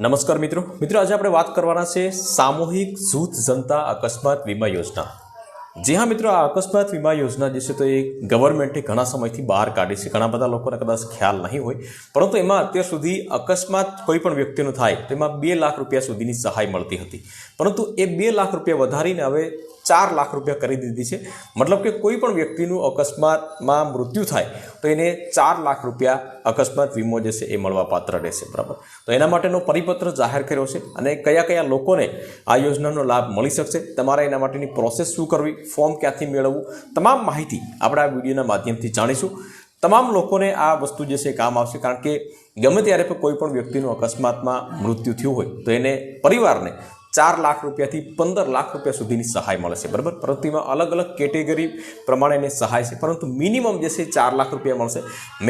નમસ્કાર મિત્રો. મિત્રો, આજે આપણે વાત કરવાના છે સામૂહિક જૂથ જનતા અકસ્માત વીમા યોજના. જી હા મિત્રો, આ અકસ્માત વીમા યોજના જે છે તો એ ગવર્મેન્ટે ઘણા સમયથી બહાર કાઢી છે. ઘણા બધા લોકોને કદાચ ખ્યાલ નહીં હોય. પરંતુ એમાં અત્યાર સુધી અકસ્માત કોઈ પણ વ્યક્તિનું થાય તો એમાં બે લાખ રૂપિયા સુધીની સહાય મળતી હતી. પરંતુ એ બે લાખ રૂપિયા વધારીને હવે ચાર લાખ રૂપિયા કરી દીધી છે. મતલબ કે કોઈ પણ વ્યક્તિનું અકસ્માતમાં મૃત્યુ થાય, તો એને ચાર લાખ રૂપિયા અકસ્માત વીમો જે છે એ મળવા પાત્ર રહેશે. બરાબર? તો એના માટેનો પરિપત્ર જાહેર કર્યો છે અને કયા કયા લોકોને આ યોજનાનો લાભ મળી શકશે, તમારે એના માટેની પ્રોસેસ શું કરવી, ફોર્મ ક્યાંથી મેળવવું, તમામ માહિતી આપણે આ વિડીયોના માધ્યમથી જાણીશું. તમામ લોકોને આ વસ્તુ જે છે કામ આવશે, કારણ કે ગમે ત્યારે પણ કોઈ પણ વ્યક્તિનું અકસ્માતમાં મૃત્યુ થયું હોય, તો એને પરિવારને ચાર લાખ રૂપિયાથી પંદર લાખ રૂપિયા સુધીની સહાય મળે છે. બરાબર? પરંતુ અલગ અલગ કેટેગરી પ્રમાણે એને સહાય છે. પરંતુ મિનિમમ જે છે ચાર લાખ રૂપિયા મળશે.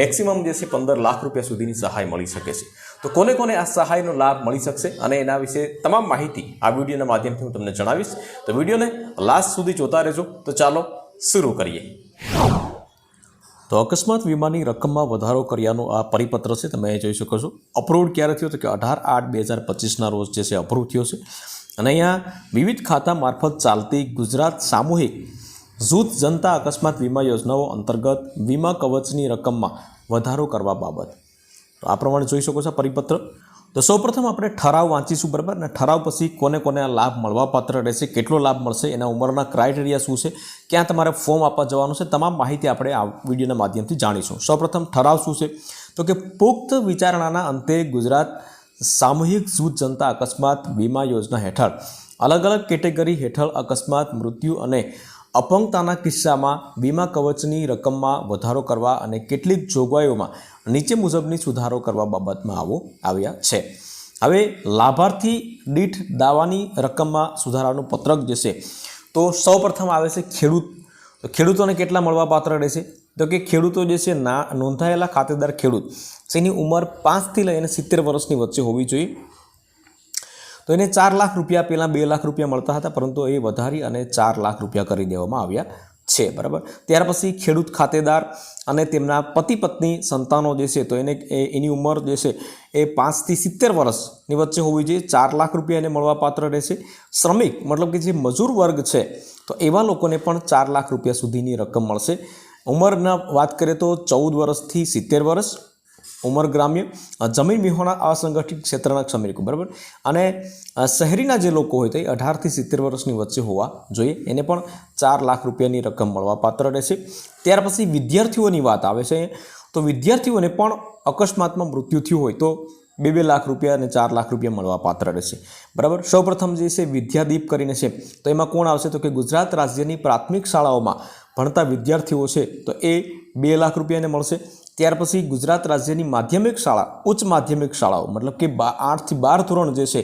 મેક્સિમમ જે છે પંદર લાખ રૂપિયા સુધીની સહાય મળી શકે છે. તો કોને કોને આ સહાયનો લાભ મળી શકશે? અને એના વિશે તમામ માહિતી આ વિડીયોના માધ્યમથી હું તમને જણાવીશ. તો વિડીયોને લાસ્ટ સુધી જોતા રહેજો. તો ચાલો શરૂ કરીએ. તો અકસ્માત વીમાની રકમમાં વધારો કર્યાનો આ પરિપત્ર છે. તમે જોઈ શકો છો. અપ્રૂવ ક્યારે થયો? તો કે અઢાર આઠ બે હજાર પચીસના રોજ જે છે અપ્રૂવ થયો છે. અને અહીંયા વિવિધ ખાતા મારફત ચાલતી ગુજરાત સામૂહિક જૂથ જનતા અકસ્માત વીમા યોજનાઓ અંતર્ગત વીમા કવચની રકમમાં વધારો કરવા બાબત. તો આ પ્રમાણે જોઈ શકો છો પરિપત્ર. તો સૌપ્રથમ આપણે ઠરાવ વાંચીશું, બરાબર? ને ઠરાવ પછી કોને કોને આ લાભ મળવા પાત્ર રહેશે, કેટલો લાભ મળશે, એના ઉંમરના ક્રાઇટેરિયા શું છે, ક્યાં તમારે ફોર્મ આપવા જવાનું છે, તમામ માહિતી આપણે આ વિડીયોના માધ્યમથી જાણીશું. સૌપ્રથમ ઠરાવ શું છે? તો કે પુખ્ત વિચારણાના અંતે ગુજરાત સામૂહિક જૂથ જનતા અકસ્માત વીમા યોજના હેઠળ અલગ અલગ કેટેગરી હેઠળ અકસ્માત, મૃત્યુ અને અપંગતાના કિસ્સામાં વીમા કવચની રકમમાં વધારો કરવા અને કેટલીક જોગવાઈઓમાં નીચે મુજબની સુધારો કરવા બાબતમાં આવો આવ્યા છે. હવે લાભાર્થી દીઠ દાવાની રકમમાં સુધારાનું પત્રક જે છે, તો સૌપ્રથમ આવે છે ખેડૂત તો ખેડૂતોને કેટલા મળવાપાત્ર રહેશે? તો કે ખેડૂતો જે છે, ના, નોંધાયેલા ખાતેદાર ખેડૂત તેની ઉંમર પાંચથી લઈને સિત્તેર વર્ષની વચ્ચે હોવી જોઈએ. તો એને ચાર લાખ રૂપિયા પહેલાં બે લાખ રૂપિયા મળતા હતા, પરંતુ એ વધારી અને ચાર લાખ રૂપિયા કરી દેવામાં આવ્યા છે, બરાબર? ત્યાર પછી ખેડૂત ખાતેદાર અને તેમના પતિ પત્ની સંતાનો જે છે, તો એને એની ઉંમર જે છે, એ પાંચથી સિત્તેર વર્ષની વચ્ચે હોવી જોઈએ. ચાર લાખ રૂપિયા એને મળવાપાત્ર રહેશે. શ્રમિક, મતલબ કે જે મજૂર વર્ગ છે તો એવા લોકોને પણ ચાર લાખ રૂપિયા સુધીની રકમ મળશે. ઉંમરના વાત કરીએ તો ચૌદ વર્ષથી સિત્તેર વર્ષ ઉંમર ગ્રામ્ય જમીન વિહોણા અસંગઠિત ક્ષેત્રના શ્રમિકો, બરાબર? અને શહેરીના જે લોકો હોય તે અઢારથી સિત્તેર વર્ષની વચ્ચે હોવા જોઈએ. એને પણ ચાર લાખ રૂપિયાની રકમ મળવા પાત્ર રહેશે. ત્યાર પછી વિદ્યાર્થીઓની વાત આવે છે, તો વિદ્યાર્થીઓને પણ અકસ્માતમાં મૃત્યુ થયું હોય તો બે બે લાખ રૂપિયા અને ચાર લાખ રૂપિયા મળવા પાત્ર રહેશે. બરાબર? સૌપ્રથમ જે છે વિદ્યાદીપ કરીને છે, તો એમાં કોણ આવશે? તો કે ગુજરાત રાજ્યની પ્રાથમિક શાળાઓમાં ભણતા વિદ્યાર્થીઓ છે, તો એ બે લાખ રૂપિયાને મળશે. ત્યાર પછી ગુજરાત રાજ્યની માધ્યમિક શાળા, ઉચ્ચ માધ્યમિક શાળાઓ, મતલબ કે આઠથી બાર ધોરણ જે છે,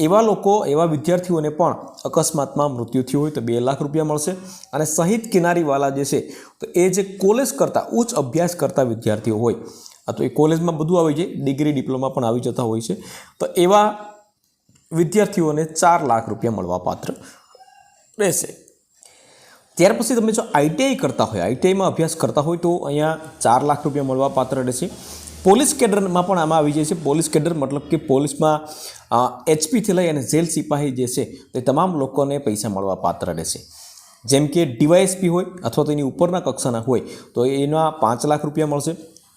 એવા લોકો, એવા વિદ્યાર્થીઓને પણ અકસ્માતમાં મૃત્યુ થયું હોય તો બે લાખ રૂપિયા મળશે. અને શહીદ કિનારીવાલા જે છે, તો એ જે કોલેજ કરતા, ઉચ્ચ અભ્યાસ કરતા વિદ્યાર્થીઓ હોય આ તો એ કોલેજમાં બધું આવી જાય, ડિગ્રી, ડિપ્લોમા પણ આવી જતા હોય છે. તો એવા વિદ્યાર્થીઓને ચાર લાખ રૂપિયા મળવા પાત્ર રહેશે. ત્યાર પછી તમે જો આઈટીઆઈ કરતા હોય આઈટીઆઈમાં અભ્યાસ કરતા હોય તો અહીંયા ચાર લાખ રૂપિયા મળવા પાત્ર રહેશે. પોલીસ કેડરમાં પણ આમાં આવી જાય છે. પોલીસ કેડર મતલબ કે પોલીસમાં એચપીથી લઈ અને જેલ સિપાહી જે છે, તે તમામ લોકોને પૈસા મળવા પાત્ર રહેશે. જેમ કે ડીવાયએસપી હોય અથવા તો એની ઉપરના કક્ષાના હોય, તો એના પાંચ લાખ રૂપિયા મળશે.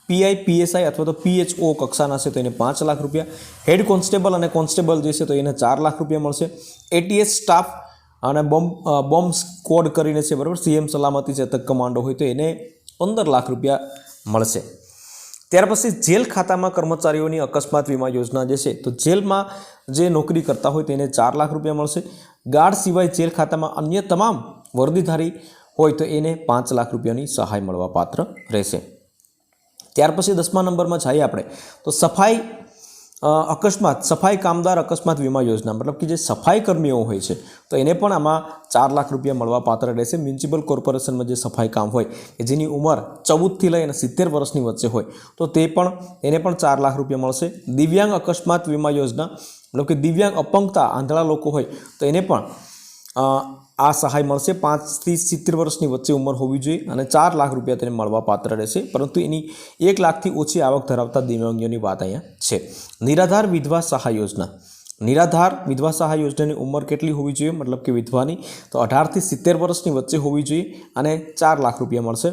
પીઆઈ પીએસઆઈ અથવા તો પીએચઓ કક્ષાના છે તો એને પાંચ લાખ રૂપિયા. હેડ કોન્સ્ટેબલ અને કોન્સ્ટેબલ જે છે તો એને ચાર લાખ રૂપિયા મળશે. એટીએસ સ્ટાફ અને બોમ્બ બોમ્બ સ્કોડ કરીને છે, બરાબર? સીએમ સલામતી ચેતક કમાન્ડો હોય તો એને પંદર લાખ રૂપિયા મળશે. ત્યાર પછી જેલ ખાતામાં કર્મચારીઓની અકસ્માત વીમા યોજના જે છે, તો જેલમાં જે નોકરી કરતા હોય તેને ચાર લાખ રૂપિયા મળશે. ગાર્ડ સિવાય જેલ ખાતામાં અન્ય તમામ વર્દીધારી હોય તો એને પાંચ લાખ રૂપિયાની સહાય મળવા પાત્ર રહેશે. ત્યાર પછી દસમા નંબરમાં જઈએ આપણે. તો સફાઈ અકસ્માત, સફાઈ કામદાર અકસ્માત વીમા યોજના, મતલબ કે જે સફાઈ કર્મીઓ હોય છે, તો એને પણ આમાં ચાર લાખ રૂપિયા મળવા પાત્ર રહેશે. મ્યુનિસિપલ કોર્પોરેશનમાં જે સફાઈ કામ હોય, કે જેની ઉંમર ચૌદથી લઈ અને સિત્તેર વર્ષની વચ્ચે હોય, તો તે પણ, એને પણ ચાર લાખ રૂપિયા મળશે. દિવ્યાંગ અકસ્માત વીમા યોજના, મતલબ કે દિવ્યાંગ અપંગતા આંધળા લોકો હોય, તો એને પણ આ સહાય મળશે. પાંચથી સિત્તેર વર્ષની વચ્ચે ઉંમર હોવી જોઈએ અને ચાર લાખ રૂપિયા તેને મળવા પાત્ર રહેશે. પરંતુ એની એક લાખથી ઓછી આવક ધરાવતા દિવ્યાંગીઓની વાત અહીંયા છે. નિરાધાર વિધવા સહાય યોજના. નિરાધાર વિધવા સહાય યોજનાની ઉંમર કેટલી હોવી જોઈએ? મતલબ કે વિધવાની. તો અઢારથી સિત્તેર વર્ષની વચ્ચે હોવી જોઈએ અને ચાર લાખ રૂપિયા મળશે.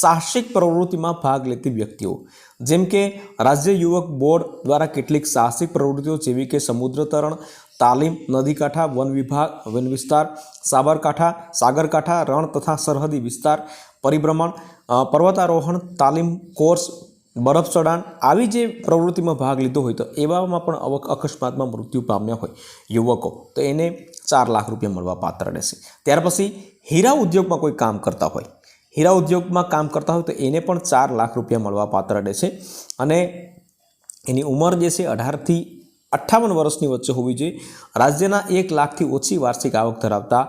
સાહસિક પ્રવૃત્તિમાં ભાગ લેતી વ્યક્તિઓ. જેમ કે રાજ્ય યુવક બોર્ડ દ્વારા કેટલીક સાહસિક પ્રવૃત્તિઓ જેવી કે સમુદ્ર તરણ તાલીમ, નદીકાંઠા, વન વિભાગ, વન વિસ્તાર, સાબરકાંઠા, સાગરકાંઠા, રણ તથા સરહદી વિસ્તાર, પરિભ્રમણ પર્વતારોહણ, તાલીમ કોર્સ, બરફ ચડાણ આવી જે પ્રવૃત્તિમાં ભાગ લીધો હોય તો એવામાં પણ અવક અકસ્માતમાં મૃત્યુ પામ્યા હોય યુવકો. તો એને ચાર લાખ રૂપિયા મળવા પાત્ર રહેશે. ત્યાર પછી હીરા ઉદ્યોગમાં કોઈ કામ કરતા હોય, હીરા ઉદ્યોગમાં કામ કરતા હોય તો એને પણ ચાર લાખ રૂપિયા મળવા પાત્ર રહેશે. અને એની ઉંમર જે છે અઢારથી અઠ્ઠાવન વર્ષની વચ્ચે હોવી જોઈએ. રાજ્યના એક લાખથી ઓછી વાર્ષિક આવક ધરાવતા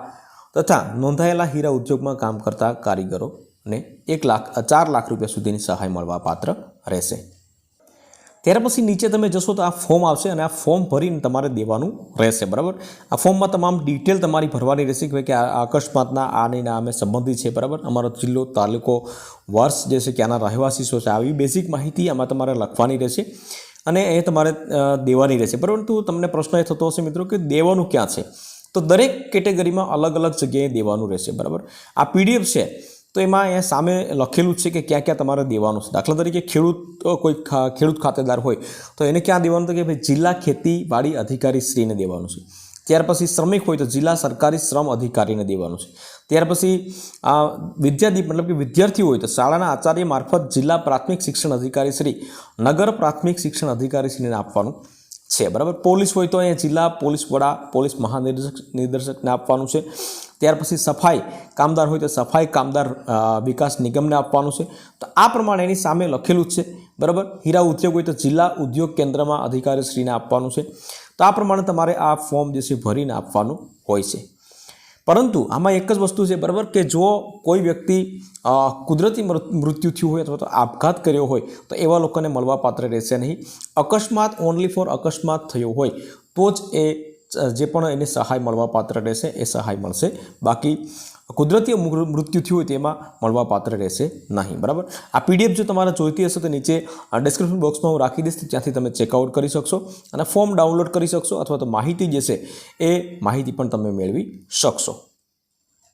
તથા નોંધાયેલા હીરા ઉદ્યોગમાં કામ કરતા કારીગરોને એક લાખ ચાર લાખ રૂપિયા સુધીની સહાય મળવા પાત્ર રહેશે. ત્યાર પછી નીચે તમે જશો તો આ ફોર્મ આવશે અને આ ફોર્મ ભરીને તમારે દેવાનું રહેશે, બરાબર? આ ફોર્મમાં તમામ ડિટેલ તમારી ભરવાની રહેશે કે આ અકસ્માતના આને ના અમે સંબંધિત છે, બરાબર? અમારો જિલ્લો, તાલુકો, વર્ષ, જે છે કે આના રહેવાસી શું છે, આવી બેઝિક માહિતી આમાં તમારે લખવાની રહેશે. અને એ તમારે દેવાની રહેશે. પરંતુ તમને પ્રશ્ન એ થતો હશે મિત્રો કે દેવાનું ક્યાં છે? તો દરેક કેટેગરીમાં અલગ અલગ જગ્યાએ દેવાનું રહેશે, બરાબર? આ પીડીએફ છે, તો એમાં અહીંયા સામે લખેલું છે કે ક્યાં ક્યાં તમારે દેવાનું છે. દાખલા તરીકે ખેડૂત કોઈ ખેડૂત ખાતેદાર હોય, તો એને ક્યાં દેવાનું? તો કે ભાઈ જિલ્લા ખેતીવાડી અધિકારી શ્રીને દેવાનું છે. ત્યાર પછી શ્રમિક હોય તો જિલ્લા સરકારી શ્રમ અધિકારીને દેવાનું છે. ત્યાર પછી આ વિદ્યાર્થી મતલબ કે વિદ્યાર્થી હોય તો શાળાના આચાર્ય મારફત જિલ્લા પ્રાથમિક શિક્ષણ અધિકારી શ્રી, નગર પ્રાથમિક શિક્ષણ અધિકારી શ્રીને આપવાનું. છે. બરાબર? પોલીસ હોય તો અહીંયા જિલ્લા પોલીસ વડા, પોલીસ મહાનિર્દેશક, નિર્દેશકને આપવાનું છે. ત્યાર પછી સફાઈ કામદાર હોય તો સફાઈ કામદાર વિકાસ નિગમને આપવાનું છે. તો આ પ્રમાણે એની સામે લખેલું જ છે. બરાબર? હીરા ઉદ્યોગ હોય તો જિલ્લા ઉદ્યોગ કેન્દ્રમાં અધિકારીશ્રીને આપવાનું છે. તો આ પ્રમાણે તમારે આ ફોર્મ જે છે ભરીને આપવાનું હોય છે. પરંતુ આમાં એક જ વસ્તુ છે, બરાબર? કે જો કોઈ વ્યક્તિ કુદરતી મૃત્યુ થયું હોય અથવા તો આપઘાત કર્યો હોય, તો એવા લોકોને મળવા પાત્ર રહેશે નહીં. અકસ્માત ઓનલી ફોર અકસ્માત થયો હોય, તો જ એ જે પણ એને સહાય મળવા પાત્ર રહેશે, એ સહાય મળશે. બાકી કુદરતી મૃત્યુ થયું હોય તેમાં મળવા પાત્ર રહેશે નહીં, બરાબર? આ પીડીએફ જો તમારે જોઈતી હશે તો નીચે ડિસ્ક્રિપ્શન બોક્સમાં હું રાખી દઈશ ત્યાંથી તમે ચેકઆઉટ કરી શકશો અને ફોર્મ ડાઉનલોડ કરી શકશો અથવા તો માહિતી જે છે એ માહિતી પણ તમે મેળવી શકશો.